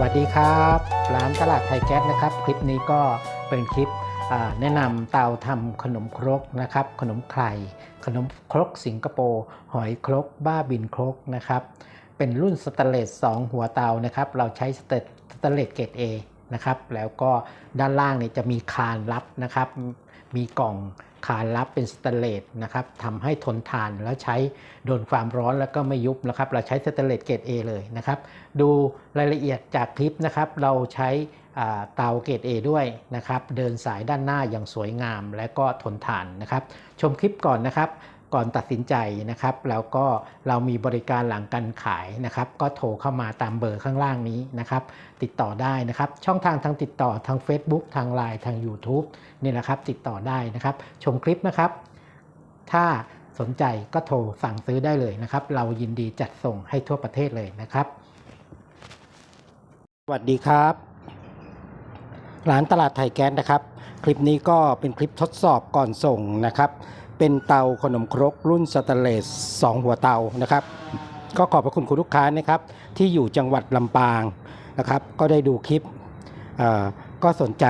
วัสดีครับ ร้านตลาดไทยแก๊สนะครับ คลิปนี้ก็เป็นคลิปแนะนำเตาทำขนมครกนะครับ ขนมไข่ขนมครกสิงคโปร์หอยครก บ้าบินครกนะครับ เป็นรุ่นสแตเลส2หัวเตานะครับ เราใช้สเตสแตนเลสเกรด A นะครับ แล้วก็ด้านล่างเนี่ยจะมีคานรับนะครับ มีกล่อง คานรับเป็นสเตเลสนะครับทำให้ทนทานแล้วใช้โดนความร้อนแล้วก็ไม่ยุบนะครับ เราใช้สเตเลสเกรด A เลยนะครับ ดูรายละเอียดจากคลิปนะครับ เราใช้เตาเกรด A ด้วยนะครับ เดินสายด้านหน้าอย่างสวยงามและก็ทนทานนะครับ ชมคลิปก่อนนะครับ ก่อนตัดสินใจนะครับแล้วก็เรามีบริการหลังการขายนะครับ ก็โทรเข้ามาตามเบอร์ข้างล่างนี้นะครับ ติดต่อได้นะครับ ช่องทางทางติดต่อทาง Facebook ทาง Line ทาง YouTube นี่นะครับ ติดต่อได้นะครับ ชมคลิปนะครับ ถ้าสนใจก็โทรสั่งซื้อได้เลยนะครับ เรายินดีจัดส่งให้ทั่วประเทศเลยนะครับ สวัสดีครับร้านตลาดไทยแก๊สนะครับ คลิปนี้ก็เป็นคลิปทดสอบก่อนส่งนะครับ เป็นเตาขนมครกรุ่นสแตนเลส2หัวเตานะครับ ก็ขอบพระคุณคุณลูกค้านะครับ ที่อยู่จังหวัดลำปางนะครับ ก็ได้ดูคลิปก็สนใจ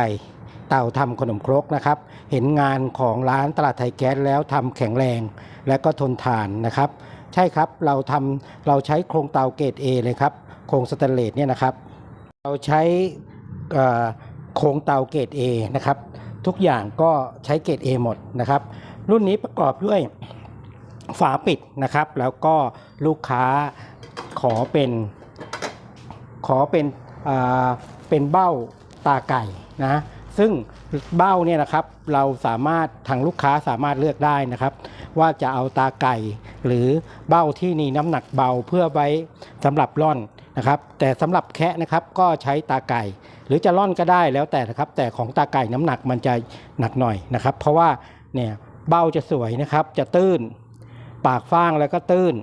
เตาทำขนมครกนะครับ เห็นงานของร้านตลาดไทยแก๊สแล้วทำแข็งแรงและก็ทนทานนะครับ ใช่ครับเราทำเราใช้โครงเตาเกรด A เลยครับโครงสแตนเลสเนี่ยนะครับ เราใช้โครงเตาเกรด A นะครับ ทุกอย่างก็ใช้เกรด A หมดนะครับ รุ่นนี้ประกอบด้วยฝาปิดนะครับ แล้วก็ลูกค้าขอเป็น ขอเป็นเป็นเบ้าตาไก่นะซึ่งเบ้าเนี่ยนะครับเราสามารถทางลูกค้าสามารถเลือกได้นะครับ ว่าจะเอาตาไก่ หรือเบ้าที่มีน้ำหนักเบาเพื่อไว้สำหรับร่อนนะครับ แต่สำหรับแคะนะครับก็ใช้ตาไก่ หรือจะร่อนก็ได้แล้วแต่นะครับ แต่ของตาไก่น้ำหนักมันจะหนักหน่อยนะครับ เพราะว่าเนี่ย เบ้าจะสวยนะครับ จะตื้น ปากฟ้างแล้วก็ตื้น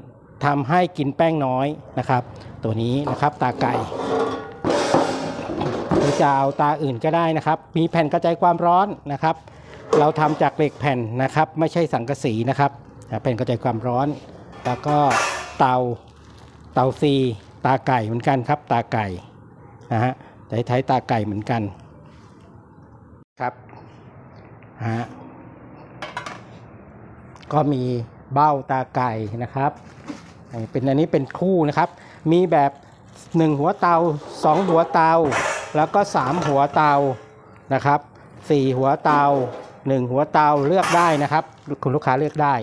ทำให้กินแป้งน้อยนะครับ ตัวนี้นะครับตาไก่หรือจะเอาตาอื่นก็ได้นะครับ มีแผ่นกระจายความร้อนนะครับ เราทำจากเหล็กแผ่นนะครับ ไม่ใช่สังกะสีนะครับแผ่นกระจายความร้อน แล้วก็เตาเตาซีตาไก่เหมือนกันครับ ตาไก่นะฮะใช้ใช้ตาไก่เหมือนกันครับฮะ ก็มีเบ้าตาไก่นะครับเป็นอันนี้เป็นคู่นะครับ มีแบบ 1 หัวเตา 2 หัวเตา แล้วก็ 3 หัวเตานะครับ 4 หัวเตา 1 หัวเตาเลือกได้นะครับ คุณลูกค้าเลือกได้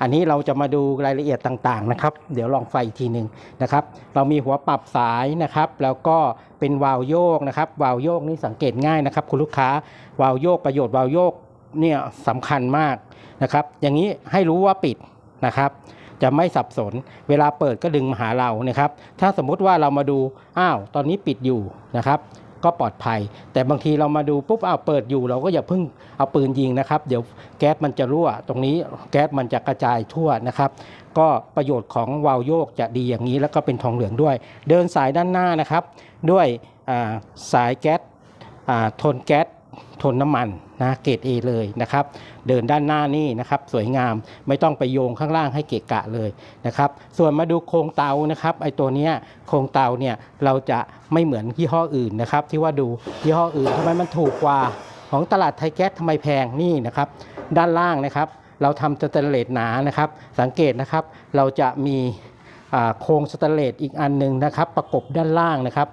อันนี้เราจะมาดูรายละเอียดต่างๆนะครับ เดี๋ยวลองไฟอีกทีหนึ่งนะครับ เรามีหัวปรับสายนะครับ แล้วก็เป็นวาล์วโยกนะครับ วาล์วโยกนี่สังเกตง่ายนะครับ คุณลูกค้าวาล์วโยกประโยชน์วาล์วโยก เนี่ยสำคัญมากนะครับ อย่างนี้ให้รู้ว่าปิดนะครับ จะไม่สับสน เวลาเปิดก็ดึงมาหาเรานะครับ ถ้าสมมุติว่าเรามาดูอ้าวตอนนี้ปิดอยู่นะครับ ก็ปลอดภัย แต่บางทีเรามาดูปุ๊บอ้าวเปิดอยู่ เราก็อย่าเพิ่งเอาปืนยิงนะครับ เดี๋ยวแก๊สมันจะรั่ว ตรงนี้แก๊สมันจะกระจายทั่วนะครับ ก็ประโยชน์ของวาล์วโยกจะดีอย่างนี้แล้วก็เป็นทองเหลืองด้วย เดินสายด้านหน้านะครับ ด้วยสายแก๊สอ่าทนแก๊ส ทนน้ำมันนะเกรด A เลยนะครับ เดินด้านหน้านี่นะครับ สวยงามไม่ต้องไปโยงข้างล่างให้เกะกะเลยนะครับ ส่วนมาดูโครงเตานะครับไอตัวเนี้ยโครงเตาเนี่ยเราจะไม่เหมือนยี่ห้ออื่นนะครับ ที่ว่าดูยี่ห้ออื่นทำไมมันถูกกว่าของตลาดไทยแก๊สทำไมแพงนี่นะครับ ด้านล่างนะครับ เราทำสแตนเลสหนานะครับ สังเกตนะครับเราจะมีโครงสแตนเลสอีกอันหนึ่งนะครับ ประกบด้านล่างนะครับ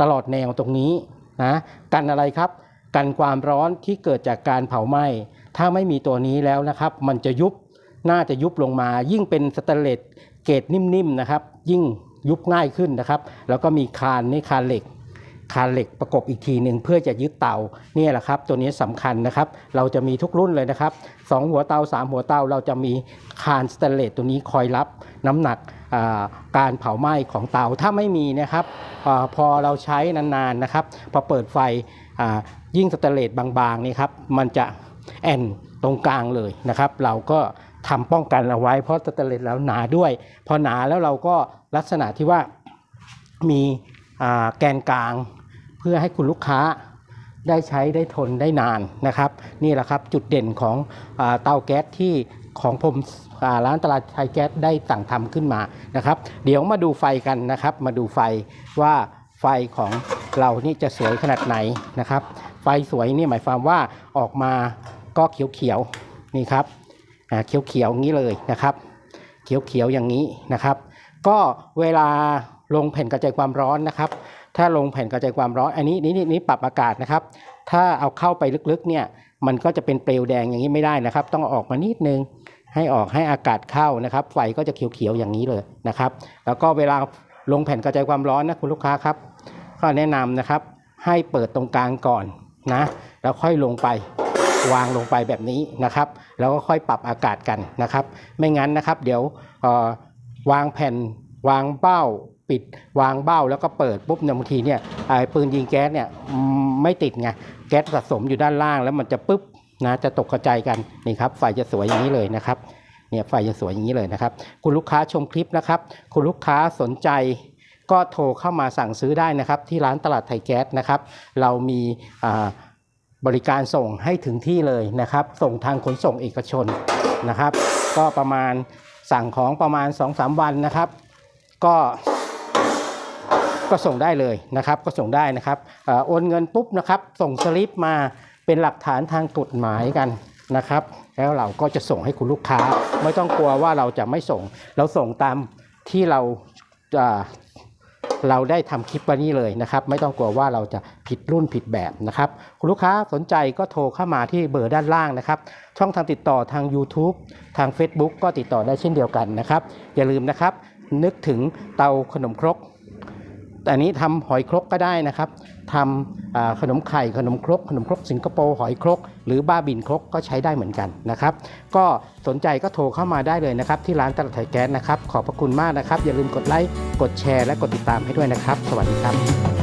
ตลอดแนวตรงนี้นะกันอะไรครับ กันความร้อนที่เกิดจากการเผาไหม้ถ้าไม่มีตัวนี้แล้วนะครับ มันจะยุบน่าจะยุบลงมา ยิ่งเป็นสเตเลตเกรดนิ่มๆนะครับ ยิ่งยุบง่ายขึ้นนะครับ แล้วก็มีคานนี่คานเหล็ก คานเหล็กประกบอีกทีหนึ่งเพื่อจะยึดเตาเนี่ยแหละครับ ตัวนี้สำคัญนะครับ เราจะมีทุกรุ่นเลยนะครับสองหัวเตาสามหัวเตาเราจะมีคานสแตนเลสตัวนี้คอยรับน้ำหนักการเผาไหม้ของเตาถ้าไม่มีนะครับอพอเราใช้นานๆนะครับ พอเปิดไฟยิ่งสแตนเลสบางๆนี่ครับมันจะแอนตรงกลางเลยนะครับ เราก็ทำป้องกันเอาไว้ เพราะสแตนเลสแล้วหนาด้วย พอหนาแล้วเราก็ลักษณะที่ว่ามี แกนกลาง เพื่อให้คุณลูกค้าได้ใช้ได้ทนได้นานนะครับ นี่แหละครับจุดเด่นของเตาแก๊สที่ของผมร้านตลาดไทยแก๊สได้สั่งทำขึ้นมานะครับ เดี๋ยวมาดูไฟกันนะครับ มาดูไฟว่าไฟของเรานี่จะสวยขนาดไหนนะครับ ไฟสวยนี่หมายความว่าออกมาก็เขียวๆนี่ครับเขียวๆอย่างนี้เลยนะครับ เขียวๆอย่างนี้นะครับ ก็เวลา ลงแผ่นกระจายความร้อนนะครับ ถ้าลงแผ่นกระจายความร้อน อันนี้นี่นี่นี่ปรับอากาศนะครับ ถ้าเอาเข้าไปลึกๆเนี่ยมันก็จะเป็นเปลวแดงอย่างนี้ไม่ได้นะครับ ต้องออกมานิดนึงให้ออกให้อากาศเข้านะครับ ไฟก็จะเขียวๆอย่างนี้เลยนะครับ แล้วก็เวลาลงแผ่นกระจายความร้อนนะคุณลูกค้าครับก็แนะนำนะครับ ให้เปิดตรงกลางก่อนนะแล้วค่อยลงไปวางลงไปแบบนี้นะครับ แล้วก็ค่อยปรับอากาศกันนะครับ ไม่งั้นนะครับ เดี๋ยววางแผ่นวางเบ้า ปิดวางเบ้าแล้วก็เปิดปุ๊บเนี่ยบางทีเนี่ยไอ้ปืนยิงแก๊สเนี่ยไม่ติดไงแก๊สสะสมอยู่ด้านล่าง แล้วมันจะปุ๊บนะจะตกกระจายกันนี่ครับไฟจะสวยอย่างนี้เลยนะครับเนี่ยไฟจะสวยอย่างนี้เลยนะครับ คุณลูกค้าชมคลิปนะครับ คุณลูกค้าสนใจก็โทรเข้ามาสั่งซื้อได้นะครับ ที่ร้านตลาดไทยแก๊สนะครับ เรามีบริการส่งให้ถึงที่เลยนะครับ ส่งทางขนส่งเอกชนนะครับ ก็ประมาณสั่งของประมาณ 2-3 วันนะครับ ก็ ก็ส่งได้เลยนะครับ ก็ส่งได้นะครับอโอนเงินปุ๊บนะครับ ส่งสลิปมาเป็นหลักฐานทางกฎหมายกันนะครับ แล้วเราก็จะส่งให้คุณลูกค้า ไม่ต้องกลัวว่าเราจะไม่ส่ง เราส่งตามที่เราเราได้ทำคลิปวันนี้เลยนะครับ ไม่ต้องกลัวว่าเราจะผิดรุ่นผิดแบบนะครับ คุณลูกค้าสนใจก็โทรเข้ามาที่เบอร์ด้านล่างนะครับ ช่องทางติดต่อทาง YouTube ทาง Facebook ก็ติดต่อได้เช่นเดียวกันนะครับ อย่าลืมนะครับ นึกถึงเตาขนมครก แต่อันนี้ทำหอยครกก็ได้นะครับทำขนมไข่ขนมครก ขนมครกสิงคโปร์หอยครก หรือบ้าบินครกก็ใช้ได้เหมือนกันนะครับ ก็สนใจก็โทรเข้ามาได้เลยนะครับ ที่ร้านตลาดไทยแก๊สนะครับ ขอบพระคุณมากนะครับ อย่าลืมกดไลค์กดแชร์และกดติดตามให้ด้วยนะครับ สวัสดีครับ